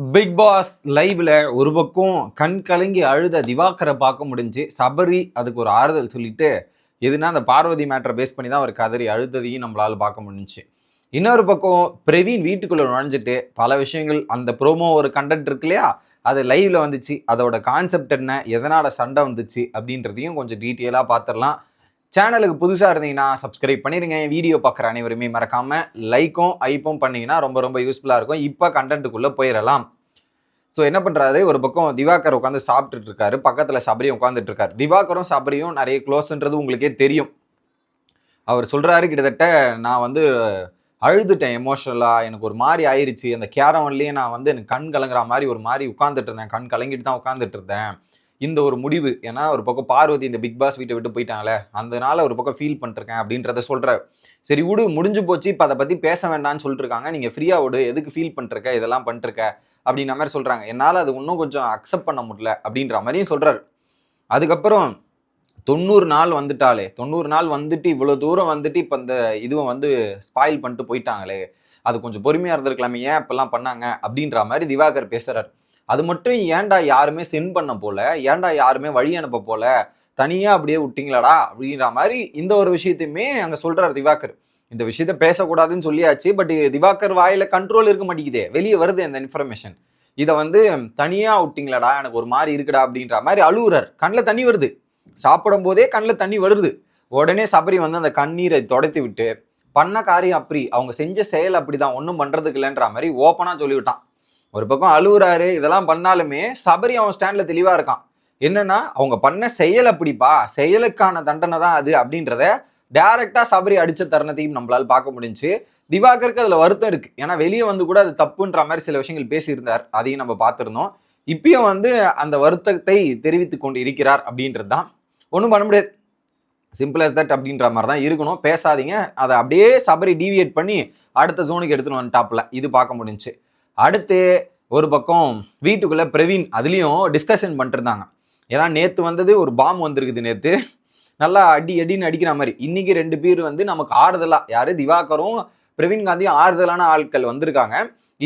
Big pass லைவ்ல ஒரு பக்கம் கண் கலங்கி அழுத திவாகரை பார்க்க முடிஞ்சு சபரி அதுக்கு ஒரு ஆறுதல் சொல்லிட்டு எதுனா அந்த பார்வதி மேட்டரை பேஸ் பண்ணி தான் அவர் கதறி அழுததையும் நம்மளால பார்க்க முடிஞ்சுச்சு. இன்னொரு பக்கம் பிரவீன் வீட்டுக்குள்ள நுழைஞ்சிட்டு பல விஷயங்கள் அந்த ப்ரோமோ ஒரு கண்டென்ட் இருக்கு இல்லையா? அது லைவ்ல வந்துச்சு. அதோட கான்செப்ட் என்ன? எதனால சண்டை வந்துச்சு? அப்படின்றதையும் கொஞ்சம் டீட்டெயிலாக பார்த்துடலாம். சேனலுக்கு புதுசாக இருந்தீங்கன்னா சப்ஸ்கிரைப் பண்ணிருங்க. வீடியோ பார்க்குற அனைவருமே மறக்காமல் லைக்கும் ஐப்பும் பண்ணிங்கன்னா ரொம்ப ரொம்ப யூஸ்ஃபுல்லாக இருக்கும். இப்போ கண்டென்ட்டுக்குள்ளே போயிடலாம் ஸோ என்ன பண்ணுறாரு ஒரு பக்கம் திவாகர் உட்காந்து சாப்பிட்டுட்டு இருக்காரு. பக்கத்தில் சபரியும் உட்காந்துட்டு இருக்காரு. திவாகரும் சபரியும் நிறைய க்ளோஸ்ன்றது உங்களுக்கே தெரியும். அவர் சொல்கிறாரு கிட்டத்தட்ட நான் வந்து அழுதுட்டேன் எமோஷனலாக எனக்கு ஒரு மாதிரி ஆயிடுச்சு அந்த கேரவன்லேயே நான் வந்து எனக்கு கண் கலங்குற மாதிரி ஒரு மாதிரி உட்காந்துட்டு இருந்தேன். கண் கலங்கிட்டு தான் உட்காந்துட்டு இருந்தேன். இந்த ஒரு முடிவு ஏன்னா ஒரு பக்கம் பார்வதி இந்த பிக் பாஸ் வீட்டை விட்டு போயிட்டாங்களே அதனால ஒரு பக்கம் ஃபீல் பண்ணிருக்கேன் அப்படின்றத சொல்கிறார் சரி விடு முடிஞ்சு போச்சு இப்போ அதை பற்றி பேச வேண்டாம்னு சொல்லிட்டுருக்காங்க நீங்கள் ஃப்ரீயாக விடு எதுக்கு ஃபீல் பண்ணிருக்க இதெல்லாம் பண்ணிருக்க அப்படின்ற மாதிரி சொல்கிறாங்க என்னால் அது இன்னும் கொஞ்சம் அக்செப்ட் பண்ண முடியல அப்படின்ற மாதிரியும் சொல்கிறாரு அதுக்கப்புறம் தொண்ணூறு நாள் வந்துட்டாலே தொண்ணூறு நாள் வந்துட்டு இவ்வளோ தூரம் வந்துட்டு இப்போ இந்த இதுவும் வந்து ஸ்பாயில் பண்ணிட்டு போயிட்டாங்களே அது கொஞ்சம் பொறுமையாக இருந்திருக்கலாமே ஏன் இப்பெல்லாம் பண்ணாங்க அப்படின்ற மாதிரி திவாகர் பேசுகிறார் அது மட்டும் ஏன்டா யாருமே சென்ட் பண்ண போல? ஏன்டா யாருமே வழி அனுப்ப போல? தனியாக அப்படியே விட்டீங்களாடா? அப்படின்ற மாதிரி இந்த ஒரு விஷயத்தையுமே அங்கே சொல்கிறார் திவாகர். இந்த விஷயத்த பேசக்கூடாதுன்னு சொல்லியாச்சு பட் திவாகர் வாயில கண்ட்ரோல் இருக்க மாட்டேங்குதே. வெளியே வருது அந்த இன்ஃபர்மேஷன் இதை வந்து தனியாக விட்டீங்களாடா? எனக்கு ஒரு மாதிரி இருக்குடா அப்படின்ற மாதிரி அழுகுறார் கண்ணில் தண்ணி வருது. சாப்பிடும் போதே கண்ணில் தண்ணி வருது. உடனே சபரி வந்து அந்த கண்ணீரை துடைத்து விட்டு பண்ண காரியம் அப்படி. அவங்க செஞ்ச செயல் அப்படி தான் ஒன்றும் பண்ணுறதுக்கு இல்லைன்ற மாதிரி ஓப்பனாக சொல்லிவிட்டான். ஒரு பக்கம் அழுகுறாரு இதெல்லாம் பண்ணாலுமே சபரி அவன் ஸ்டாண்ட்ல தெளிவா இருக்கான். என்னன்னா அவங்க பண்ண செயல் அப்படிப்பா செயலுக்கான தண்டனை தான் அது அப்படின்றத டைரக்டா சபரி அடிச்ச தருணத்தையும் நம்மளால் பார்க்க முடிஞ்சு திவாகருக்கு அதுல வருத்தம் இருக்கு. ஏன்னா வெளியே வந்து கூட அது தப்புன்ற மாதிரி சில விஷயங்கள் பேசியிருந்தார். அதையும் நம்ம பார்த்துருந்தோம். இப்பயும் வந்து அந்த வருத்தத்தை தெரிவித்து கொண்டு இருக்கிறார் அப்படின்றது தான் ஒன்றும் பண்ண முடியாது. சிம்பிள் அஸ் தட் அப்படின்ற மாதிரி தான் இருக்கணும். பேசாதீங்க. அதை அப்படியே சபரி டீவியேட் பண்ணி அடுத்த ஜோனுக்கு எடுத்துன்னு வந்துட்டாப்ல இது பார்க்க முடிஞ்சு. அடுத்து ஒரு பக்கம் வீட்டுக்குள்ளே பிரவீன் அதுலேயும் டிஸ்கஷன் பண்ணிட்டுருந்தாங்க. ஏன்னா நேற்று வந்தது ஒரு பாம் வந்திருக்குது நேற்று நல்லா அடி அடின்னு அடிக்கிற மாதிரி. இன்றைக்கி ரெண்டு பேர் வந்து நமக்கு ஆறுதலாக யார்? திவாகரும் பிரவீன் காந்தியும் ஆறுதலான ஆட்கள் வந்திருக்காங்க.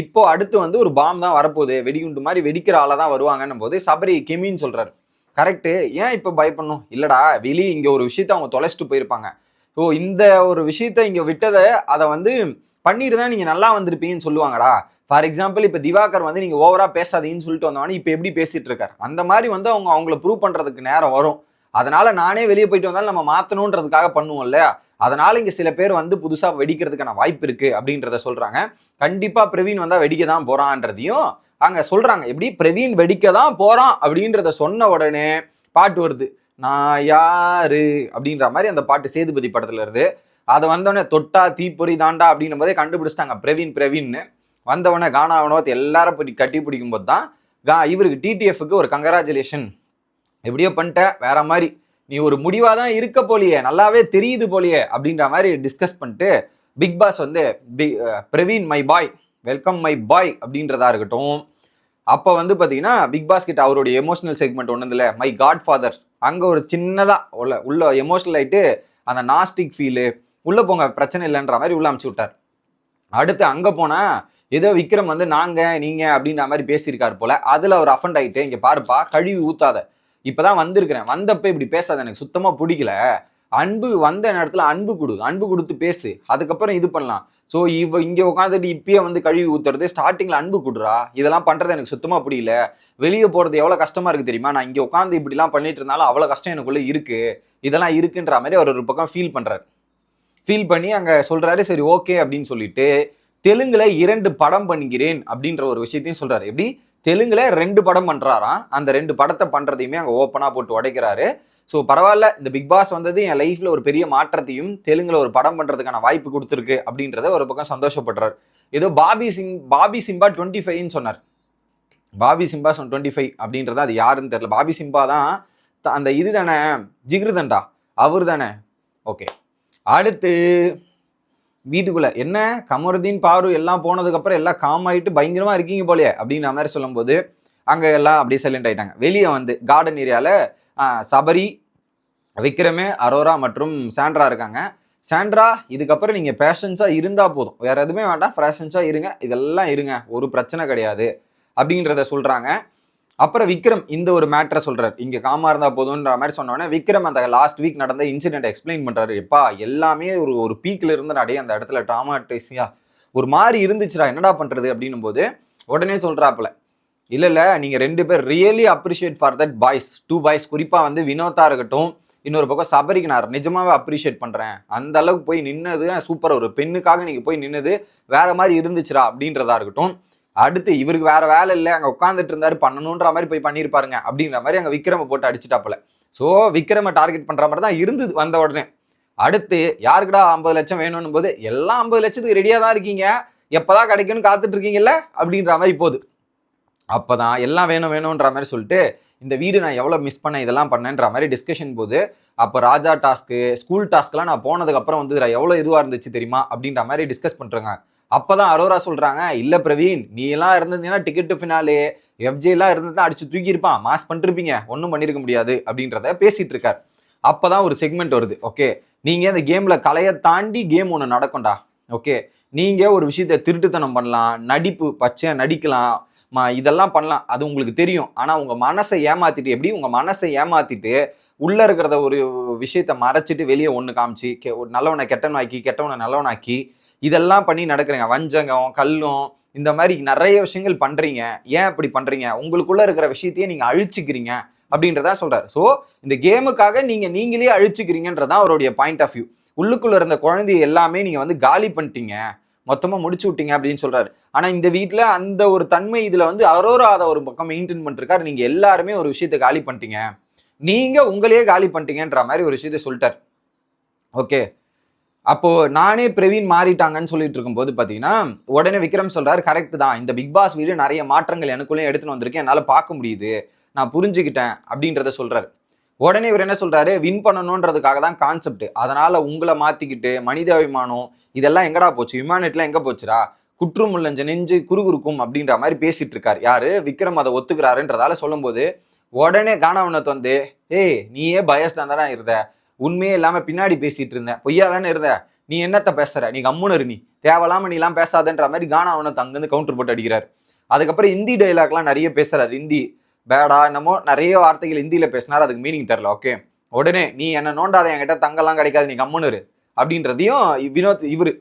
இப்போ அடுத்து வந்து ஒரு பாம் தான் வரப்போகுது. வெடிகுண்டு மாதிரி வெடிக்கிற ஆளாக தான் வருவாங்கன்னும் போது சபரி கெமின்னு சொல்கிறாரு கரெக்டு ஏன் இப்போ பயப்படணும்? இல்லைடா வெளியே இங்கே ஒரு விஷயத்த அவங்க தொலைச்சிட்டு போயிருப்பாங்க. ஸோ இந்த ஒரு விஷயத்த இங்கே விட்டதை அதை வந்து பண்ணியிருந்தா நீங்கள் நல்லா வந்திருப்பீங்கன்னு சொல்லுவாங்கடா. ஃபார் எக்ஸாம்பிள் இப்போ திவாகர் வந்து நீங்கள் ஓவராக பேசாதீங்கன்னு சொல்லிட்டு வந்தவொடனே இப்போ எப்படி பேசிட்டு இருக்காரு அந்த மாதிரி வந்து அவங்க அவங்கள ப்ரூவ் பண்ணுறதுக்கு நேரம் வரும். அதனால நானே வெளியே போயிட்டு வந்தாலும் நம்ம மாற்றணுன்றதுக்காக பண்ணுவோம் இல்லையா? அதனால இங்கே சில பேர் வந்து புதுசாக வெடிக்கிறதுக்கான வாய்ப்பு இருக்கு அப்படின்றத சொல்றாங்க. கண்டிப்பாக பிரவீன் வந்தால் வெடிக்க தான் போறான்றதையும் அங்கே சொல்றாங்க. எப்படி? பிரவீன் வெடிக்க தான் போறான் அப்படின்றத சொன்ன உடனே பாட்டு வருது. நான் யாரு? அப்படின்ற மாதிரி அந்த பாட்டு சேதுபதி படத்துல இருந்து அதை வந்தோடனே தொட்டா தீப்பொறி தாண்டா அப்படின்னும் போதே கண்டுபிடிச்சிட்டாங்க. பிரவீன் பிரவீன்னு. வந்தவொடனே கானாவனோத் எல்லாரும் போய் கட்டி பிடிக்கும் போது தான் கா இவருக்கு டிடிஎஃப்க்கு ஒரு கங்கராச்சுலேஷன் எப்படியோ பண்ணிட்ட வேற மாதிரி. நீ ஒரு முடிவாக தான் இருக்க போலியே நல்லாவே தெரியுது போலியே அப்படின்ற மாதிரி டிஸ்கஸ் பண்ணிட்டு பிக் பாஸ் வந்து B Praveen my boy welcome my boy அப்படின்றதா இருக்கட்டும். அப்போ வந்து பார்த்தீங்கன்னா பிக் பாஸ் கிட்ட அவருடைய எமோஷனல் செக்மெண்ட் ஒன்றுல மை காட் ஃபாதர் அங்கே ஒரு சின்னதாக உள்ள உள்ள எமோஷனல் ஆகிட்டு அந்த நாஸ்டிக் ஃபீலு உள்ளே போங்க பிரச்சனை இல்லைன்ற மாதிரி உள்ளே அமுச்சு விட்டார். அடுத்து அங்கே போனால் ஏதோ விக்ரம் வந்து நாங்கள் நீங்கள் அப்படின்ற மாதிரி பேசியிருக்காரு போல். அதில் அவர் அஃபண்ட் ஆகிட்டு இங்கே பாருப்பா கழுவி ஊத்தாத. இப்பதான் வந்திருக்கிறேன். வந்தப்போ இப்படி பேசாத எனக்கு சுத்தமாக பிடிக்கல. அன்பு வந்த நேரத்தில் அன்பு கொடு அன்பு கொடுத்து பேசு. அதுக்கப்புறம் இது பண்ணலாம். ஸோ இவ இங்கே உட்காந்துட்டு இப்பயே வந்து கழுவி ஊத்துறது ஸ்டார்டிங்கில் அன்பு கொடுறா. இதெல்லாம் பண்ணுறது எனக்கு சுத்தமாக பிடிக்கல. வெளியே போகிறது எவ்வளோ கஷ்டமாக இருக்குது தெரியுமா? நான் இங்கே உட்காந்து இப்படிலாம் பண்ணிட்டு இருந்தாலும் அவ்வளோ கஷ்டம் எனக்குள்ளே இருக்குது இதெல்லாம் இருக்குன்ற மாதிரி அவர் ஒரு பக்கம் ஃபீல் பண்ணுறாரு ஃபீல் பண்ணி அங்கே சொல்கிறாரு சரி ஓகே அப்படின்னு சொல்லிட்டு தெலுங்கில் இரண்டு படம் பண்ணிக்கிறேன் அப்படின்ற ஒரு விஷயத்தையும் சொல்கிறாரு எப்படி? தெலுங்குல ரெண்டு படம் பண்ணுறாராம் அந்த ரெண்டு படத்தை பண்ணுறதையுமே அங்கே ஓப்பனாக போட்டு உடைக்கிறாரு. ஸோ பரவாயில்ல இந்த பிக் பாஸ் வந்தது என் லைஃப்பில் ஒரு பெரிய மாற்றத்தையும் தெலுங்கில் ஒரு படம் பண்ணுறதுக்கான வாய்ப்பு கொடுத்துருக்கு அப்படின்றத ஒரு பக்கம் சந்தோஷப்படுறாரு. ஏதோ பாபி சிங் பாபி சிம்பா டுவெண்ட்டி ஃபைவ்னு சொன்னார். பாபி சிம்பா டுவெண்ட்டி ஃபைவ் அப்படின்றது அது யாருன்னு தெரில பாபி சிம்பா தான் த- அந்த இது தானே ஜிகிருதண்டா. அவர் தானே. ஓகே அடுத்து வீட்டுக்குள்ள என்ன கமருதீன் பாரு எல்லாம் போனதுக்கு அப்புறம் எல்லாம் காம் ஆயிட்டு பயங்கரமா இருக்கீங்க போலயே அப்படின்ற மாதிரி சொல்லும்போது அங்க எல்லாம் அப்படியே சைலண்ட் ஆயிட்டாங்க. வெளியே வந்து கார்டன் ஏரியால சபரி விக்ரமே அரோரா மற்றும் சாண்ட்ரா இருக்காங்க. சாண்ட்ரா இதுக்கப்புறம் நீங்கள் பேஷன்ஸாக இருந்தால் போதும். வேறு எதுவுமே வேண்டாம். ஃபேஷன்ஸாக இருங்க. இதெல்லாம் இருங்க. ஒரு பிரச்சனை கிடையாது. அப்படின்றத சொல்கிறாங்க அப்புறம் விக்ரம் இந்த ஒரு மேட்டரை சொல்றாரு. இங்க காமா இருந்தா போதுன்ற மாதிரி சொன்னோன்னே விக்ரம் அந்த லாஸ்ட் வீக் நடந்த இன்சிடென்ட் எக்ஸ்பிளைன் பண்றாரு. எப்பா எல்லாமே ஒரு ஒரு பீக்ல இருந்து நடே அந்த இடத்துல ட்ராமாட்டிஸியா ஒரு மாதிரி இருந்துச்சுடா என்னடா பண்றது அப்படின்னும் போது உடனே சொல்றாப்புல இல்ல இல்ல நீங்க ரெண்டு பேர் really appreciate for that boys two boys குறிப்பா வந்து வினோத்தா இருக்கட்டும் இன்னொரு பக்கம் சபரிக்கு நான் நிஜமாவே அப்ரிஷியேட் பண்றேன். அந்த அளவுக்கு போய் நின்னது சூப்பர். ஒரு பெண்ணுக்காக நீங்க போய் நின்னது வேற மாதிரி இருந்துச்சுடா அப்படின்றதா இருக்கட்டும். அடுத்து இவருக்கு வேற வேலை இல்லை அங்கே உட்காந்துட்டு இருந்தாரு பண்ணணுன்ற மாதிரி போய் பண்ணியிருப்பாருங்க அப்படின்ற மாதிரி அங்கே விக்ரம போட்டு அடிச்சிட்டாப்புல. ஸோ விக்ரம டார்கெட் பண்ணுற மாதிரி தான் இருந்தது வந்த உடனே. அடுத்து யாருக்குடா ஐம்பது லட்சம் வேணும்னு போது எல்லாம் ஐம்பது லட்சத்துக்கு ரெடியாக தான் இருக்கீங்க. எப்போதான் கிடைக்கும்னு காத்துட்டு இருக்கீங்கல்ல? அப்படின்ற மாதிரி போகுது. அப்பதான் எல்லாம் வேணும் வேணுன்ற மாதிரி சொல்லிட்டு இந்த வீடு நான் எவ்வளோ மிஸ் பண்ணேன் இதெல்லாம் பண்ணேன்ற மாதிரி டிஸ்கஷன் போது அப்போ ராஜா டாஸ்க்கு ஸ்கூல் டாஸ்க்லாம் நான் போனதுக்கப்புறம் வந்து எவ்வளோ இதுவாக இருந்துச்சு தெரியுமா? அப்படின்ற மாதிரி டிஸ்கஸ் பண்ணுறாங்க அப்பதான் அரோரா சொல்றாங்க இல்ல பிரவீன் நீ எல்லாம் இருந்தீங்கன்னா டிக்கெட் ஃபினாலே எஃப்ஜே எல்லாம் இருந்ததுன்னா அடிச்சு தூக்கியிருப்பான் மாஸ் பண்ணிருப்பீங்க. ஒன்றும் பண்ணிருக்க முடியாது. அப்படின்றத பேசிட்டு இருக்காரு. அப்பதான் ஒரு செக்மெண்ட் வருது. ஓகே நீங்க இந்த கேம்ல கலையை தாண்டி கேம் ஒன்று நடக்கும்டா. ஓகே நீங்க ஒரு விஷயத்த திருட்டுத்தனம் பண்ணலாம் நடிப்பு பச்சை நடிக்கலாம் இதெல்லாம் பண்ணலாம். அது உங்களுக்கு தெரியும். ஆனால் உங்கள் மனசை ஏமாத்திட்டு எப்படி உங்கள் மனசை ஏமாத்திட்டு உள்ளே இருக்கிறத ஒரு விஷயத்த மறைச்சிட்டு வெளியே ஒன்று காமிச்சு கே ஒரு நல்லவனை கெட்டவனாக்கி கெட்டவனை நல்லவனாக்கி இதெல்லாம் பண்ணி நடக்கிறீங்க. வஞ்சகம் கல்லும் இந்த மாதிரி நிறைய விஷயங்கள் பண்ணுறீங்க ஏன் இப்படி பண்ணுறீங்க உங்களுக்குள்ளே இருக்கிற விஷயத்தையே நீங்கள் அழிச்சிக்கிறீங்க அப்படின்றதா சொல்கிறார் ஸோ இந்த கேமுக்காக நீங்கள் நீங்களே அழிச்சிக்கிறீங்கன்றதான் அவருடைய பாயிண்ட் ஆஃப் வியூ உள்ளுக்குள்ளே இருந்த குழந்தைய எல்லாமே நீங்கள் வந்து காலி பண்ணிட்டீங்க. மொத்தமாக முடிச்சு விட்டீங்க அப்படின்னு சொல்கிறாரு ஆனால் இந்த வீட்டில் அந்த ஒரு தன்மை இதில் வந்து அரோரா அதை ஒரு பக்கம் மெயின்டைன் பண்ணிருக்காரு நீங்கள் எல்லாருமே ஒரு விஷயத்தை காலி பண்ணிட்டீங்க. நீங்கள் உங்களையே காலி பண்ணிட்டீங்கன்ற மாதிரி ஒரு விஷயத்த சொல்லிட்டார். ஓகே அப்போ நானே பிரவீன் மாறிட்டாங்கன்னு சொல்லிட்டு இருக்கும்போது பார்த்தீங்கன்னா உடனே விக்ரம் சொல்றாரு கரெக்ட் தான். இந்த பிக் பாஸ் வீடு நிறைய மாற்றங்கள் எனக்குள்ளே எடுத்துன்னு வந்திருக்கேன் என்னால் பார்க்க முடியுது. நான் புரிஞ்சுக்கிட்டேன். அப்படின்றத சொல்றாரு. உடனே இவர் என்ன சொல்றாரு? வின் பண்ணணுன்றதுக்காக தான் கான்செப்ட் அதனால உங்களை மாத்திக்கிட்டு மனிதாபிமானம் இதெல்லாம் எங்கடா போச்சு? ஹியூமானிட்டிலாம் எங்க போச்சுடா? குற்றும் உள்ளஞ்ச நெஞ்சு குறுகுறுக்கும் அப்படின்ற மாதிரி பேசிட்டு இருக்காரு. யாரு? விக்ரம் அதை ஒத்துக்கிறாருன்றதால சொல்லும்போது உடனே காணவனத்து வந்து ஏய் நீயே பயஸ்டாக தானே இருந்த? உண்மையே இல்லாமல் பின்னாடி பேசிட்டு இருந்தேன். பொய்யா தானே இருந்த? நீ என்னத்த பேசுற? நீ கம்முன்னு இரு நீ. தேவையில்லாம நீ எல்லாம் பேசாதன்ற மாதிரி காணவனத்து அங்கேருந்து கவுண்டர் போட்டு அடிக்கிறார். அதுக்கப்புறம் ஹிந்தி டைலாக்லாம் நிறைய பேசுறாரு. ஹிந்தி பேடா என்னமோ நிறைய வார்த்தைகள் ஹிந்தியில பேசினார். அதுக்கு மீனிங் தெரில ஓகே உடனே நீ என்ன நோண்டாத என்கிட்ட தங்கெல்லாம் கிடைக்காது நீ கம்முன்னு அப்படின்றதையும் வினோத் இவர்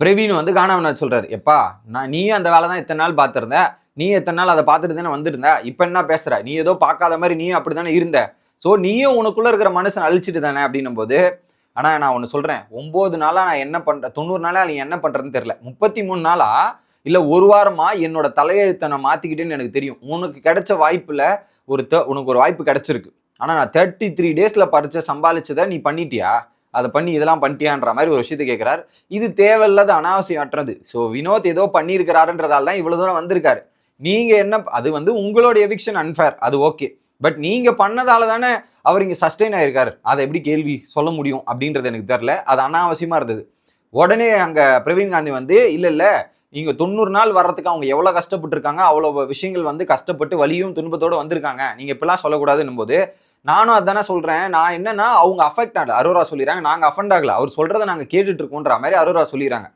பிரவீன் வந்து காணவனாத் சொல்றாரு. எப்பா நான் நீயும் அந்த வேலை தான் இத்தனை நாள் பார்த்துருந்த. நீ எத்தனை நாள் அதை பார்த்துட்டு தானே வந்திருந்த. இப்போ என்ன பேசுற? நீ ஏதோ பார்க்காத மாதிரி நீ அப்படி தானே இருந்த. ஸோ நீயும் உனக்குள்ளே இருக்கிற மனுஷன் அழிச்சிட்டு தானே அப்படின்னும் போது ஆனால் நான் ஒன்று சொல்கிறேன் ஒம்பது நாளாக நான் என்ன பண்ணுறேன் தொண்ணூறு நாளாக நீ என்ன பண்ணுறதுன்னு தெரில முப்பத்தி மூணு நாளாக இல்லை ஒரு வாரமாக என்னோட தலையெழுத்தை நான் எனக்கு தெரியும். உனக்கு கிடைச்ச வாய்ப்பில் ஒரு த- உனக்கு ஒரு வாய்ப்பு கிடச்சிருக்கு. ஆனால் நான் தேர்ட்டி த்ரீ டேஸில் பறிச்ச சம்பாதிச்சதை நீ பண்ணிட்டியா? அதை பண்ணி இதெல்லாம் பண்ணிட்டியான்ற மாதிரி ஒரு விஷயத்தை கேட்குறாரு இது தேவையில்லாத அனாவசியமற்றது ஸோ வினோத் ஏதோ பண்ணியிருக்கிறாருன்றதால தான் இவ்வளோ தூரம் வந்திருக்காரு. நீங்கள் என்ன அது வந்து உங்களோட எவிக்ஷன் அன்ஃபேர் அது ஓகே பட் நீங்கள் பண்ணதால தானே அவர் இங்கே சஸ்டெயின் ஆயிருக்காரு. அதை எப்படி கேள்வி சொல்ல முடியும் அப்படின்றது எனக்கு தெரில அது அனாவசியமாக இருந்தது. உடனே அங்கே பிரவீன் காந்தி வந்து இல்லை இல்லை நீங்கள் தொண்ணூறு நாள் வர்றதுக்கு அவங்க எவ்வளோ கஷ்டப்பட்டுருக்காங்க அவ்வளோ விஷயங்கள் வந்து கஷ்டப்பட்டு வலியும் துன்பத்தோடு வந்திருக்காங்க. நீங்கள் இப்பெல்லாம் சொல்லக்கூடாதுன்னும் போது நானும் அதானே சொல்கிறேன் நான் என்னன்னா அவங்க அஃபெக்ட் ஆகல. அரோரா சொல்லிடுறாங்க. நாங்கள் அஃபெண்ட் ஆகல. அவர் சொல்கிறத நாங்கள் கேட்டுட்டு இருக்கோன்ற மாதிரி அரோரா சொல்லிடுறாங்க.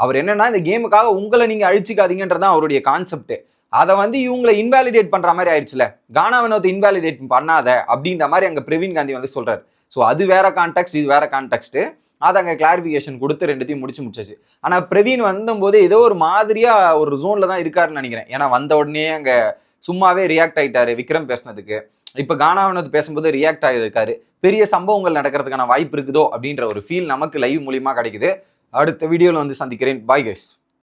அவர் என்னன்னா இந்த கேமுக்காக உங்களை நீங்க அழிச்சிக்காதீங்கன்றதான் அவருடைய கான்செப்ட் அதை வந்து இவங்களை இன்வாலிடேட் பண்ற மாதிரி ஆயிடுச்சுல. கானா வினோத்தை இன்வாலிடேட் பண்ணாத அப்படின்ற மாதிரி அங்க பிரவீன் காந்தி வந்து சொல்றாரு. ஸோ அது வேற கான்டெக்ட் இது வேற கான்டெக்ட் அதை அங்கே கிளாரிஃபிகேஷன் கொடுத்து ரெண்டுத்தையும் முடிச்சு முடிச்சாச்சு. ஆனால் பிரவீன் வந்தபோது ஏதோ ஒரு மாதிரியாக ஒரு ஜோனில் தான் இருக்காருன்னு நினைக்கிறேன். ஏன்னா வந்த உடனே அங்கே சும்மாவே ரியாக்ட் ஆகிட்டாரு விக்ரம் பேசுனதுக்கு. இப்போ கானாவினது பேசும்போது ரியாக்ட் ஆகியிருக்காரு பெரிய சம்பவங்கள் நடக்கிறதுக்கான வாய்ப்பு இருக்குதோ அப்படின்ற ஒரு ஃபீல் நமக்கு லைவ் மூலியமாக கிடைக்குது. அடுத்த வீடியோவில் வந்து சந்திக்கிறேன். Bye guys